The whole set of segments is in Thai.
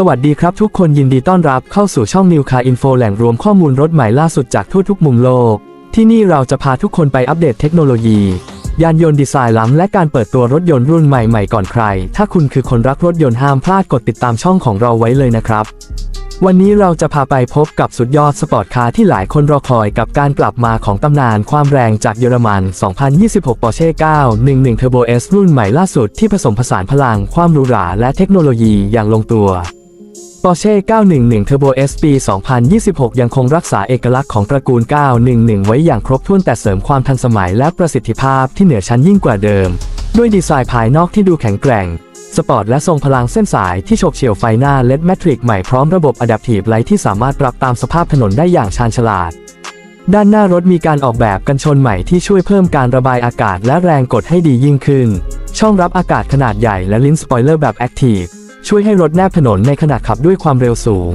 สวัสดีครับทุกคนยินดีต้อนรับเข้าสู่ช่อง New Car Info แหล่งรวมข้อมูลรถใหม่ล่าสุดจากทั่วทุกมุมโลก ที่นี่เราจะพาทุกคนไปอัปเดตเทคโนโลยี ยานยนต์ดีไซน์ล้ำและการเปิดตัวรถยนต์รุ่นใหม่ๆก่อนใคร ถ้าคุณคือคนรักรถยนต์ห้ามพลาดกดติดตามช่องของเราไว้เลยนะครับ วันนี้เราจะพาไปพบกับสุดยอดสปอร์ตคาร์ที่หลายคนรอคอยกับการกลับมาของตำนานความแรงจากเยอรมัน 2026 Porsche 911 Turbo S รุ่นใหม่ล่าสุดที่ผสมผสานพลังความหรูหราและเทคโนโลยีอย่างลงตัว Porsche 911 Turbo S ปี 2026 ยังคงรักษาเอกลักษณ์ของตระกูล 911 ไว้อย่างครบถ้วนแต่เสริมความทันสมัยและประสิทธิภาพที่เหนือชั้นยิ่งกว่าเดิม ด้วยดีไซน์ภายนอกที่ดูแข็งแกร่ง สปอร์ตและทรงพลังเส้นสายที่ฉบเฉี่ยวไฟหน้า LED Matrix ใหม่พร้อมระบบ Adaptive Light ที่สามารถปรับตามสภาพถนนได้อย่างชาญฉลาด ด้านหน้ารถมีการออกแบบกันชนใหม่ที่ช่วยเพิ่มการระบายอากาศและแรงกดให้ดียิ่งขึ้น ช่องรับอากาศขนาดใหญ่และลิ้นสปอยเลอร์แบบ Active ช่วยให้รถแนบถนนในขณะขับด้วยความเร็วสูง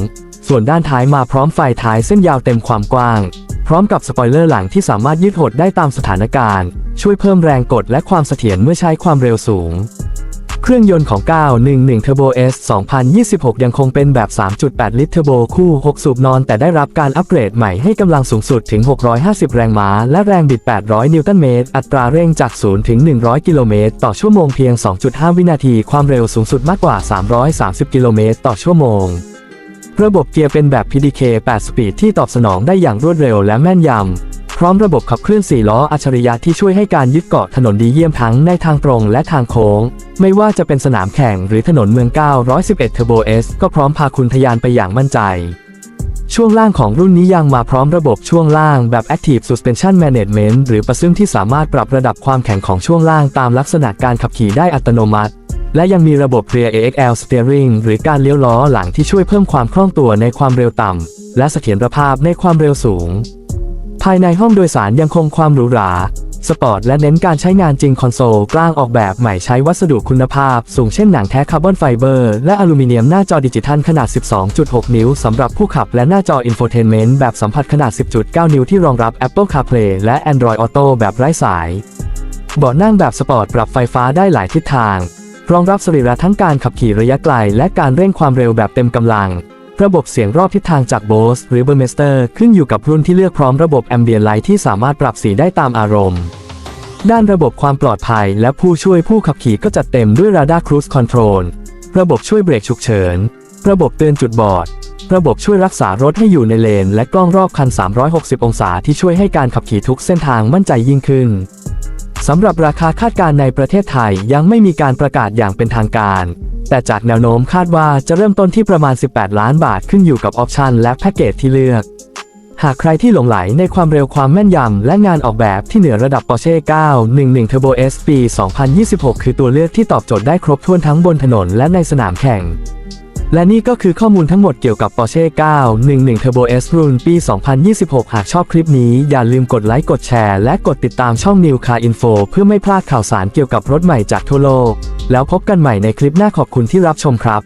ส่วนด้านท้ายมาพร้อมไฟท้ายเส้นยาวเต็มความกว้าง พร้อมกับสปอยเลอร์หลังที่สามารถยืดหดได้ตามสถานการณ์ ช่วยเพิ่มแรงกดและความเสถียรเมื่อใช้ความเร็วสูง เครื่องยนต์ของ 911 Turbo S 2026 ยังคงเป็นแบบ 3.8 ลิตรเทอร์โบคู่ 6 สูบนอน แต่ได้รับการอัปเกรดใหม่ให้กำลังสูงสุดถึง 650 แรงม้า และแรงบิด 800 นิวตันเมตร อัตราเร่งจาก 0 ถึง 100 กิโลเมตร ต่อชั่วโมงเพียง 2.5 วินาที ความเร็วสูงสุดมากกว่า 330 กิโลเมตร ต่อชั่วโมงระบบเกียร์เป็นแบบ PDK 8 สปีดที่ตอบสนองได้อย่างรวดเร็วและแม่นยำ ร้อมระบบขับเคลื่อน4ล้ออัจฉริยะที่ช่วยให้การยึดเกาะถนนดีเยี่ยมทั้งในทางตรงและทางโค้ง ไม่ว่าจะเป็นสนามแข่งหรือถนนเมือง 911 Turbo S ก็พร้อมพาคุณทะยานไปอย่างมั่นใจ ช่วงล่างของรุ่นนี้ยังมาพร้อมระบบช่วงล่างแบบ Active Suspension Management หรือประซึ่งที่สามารถปรับระดับความแข็งของช่วงล่างตามลักษณะการขับขี่ได้อัตโนมัติและยังมีระบบ Rear AXL Steering หรือการเลี้ยวล้อหลังที่ช่วยเพิ่มความคล่องตัวในความเร็วต่ำ และเสถียรภาพในความเร็วสูง ภายในห้องโดยสารยังคงความหรูหราสปอร์ตและเน้นการใช้งานจริงคอนโซลกลางออกแบบใหม่ใช้วัสดุคุณภาพ สูงเช่นหนังแท้คาร์บอนไฟเบอร์และอลูมิเนียมหน้าจอดิจิทัลขนาด 12.6 นิ้วสำหรับผู้ขับและหน้าจออินโฟเทนเมนต์แบบสัมผัสขนาด 10.9 นิ้วที่รองรับ Apple CarPlay และ Android Auto แบบไร้สาย เบาะนั่งแบบสปอร์ตปรับไฟฟ้าได้หลายทิศทาง รองรับสรีระทั้งการขับขี่ระยะไกล และการเร่งความเร็วแบบเต็มกำลัง ระบบเสียงรอบทิศทางจาก Bose หรือ Burmester ขึ้นอยู่กับรุ่นที่เลือกพร้อมระบบ Ambient Light ที่สามารถปรับสีได้ตามอารมณ์ ด้านระบบความปลอดภัย และผู้ช่วยผู้ขับขี่ก็จัดเต็มด้วย Radar Cruise Control ระบบช่วยเบรกฉุกเฉิน ระบบเตือนจุดบอด ระบบช่วยรักษารถให้อยู่ในเลน และกล้องรอบคัน 360 องศาที่ช่วยให้การขับขี่ทุกเส้นทางมั่นใจยิ่งขึ้นสำหรับราคาคาดการณ์ในประเทศไทยยังไม่มีการประกาศอย่างเป็นทางการ แต่จากแนวโน้มคาดว่าจะเริ่มต้นที่ประมาณ 18 ล้านบาทขึ้นอยู่กับออปชันและแพ็กเกจที่เลือก หากใครที่หลงไหลในความเร็วความแม่นยำและงานออกแบบที่เหนือระดับ Porsche 911 Turbo S ปี 2026 คือตัวเลือกที่ตอบโจทย์ได้ครบถ้วนทั้งบนถนนและในสนามแข่ง และนี่ก็คือข้อมูลทั้งหมดเกี่ยวกับ Porsche 911 Turbo S รุ่นปี 2026 หากชอบคลิปนี้อย่าลืมกดไลค์ กดแชร์ และกดติดตามช่อง New Car Info เพื่อไม่พลาดข่าวสารเกี่ยวกับรถใหม่จากทั่วโลก แล้วพบกันใหม่ในคลิปหน้าขอบคุณที่รับชมครับ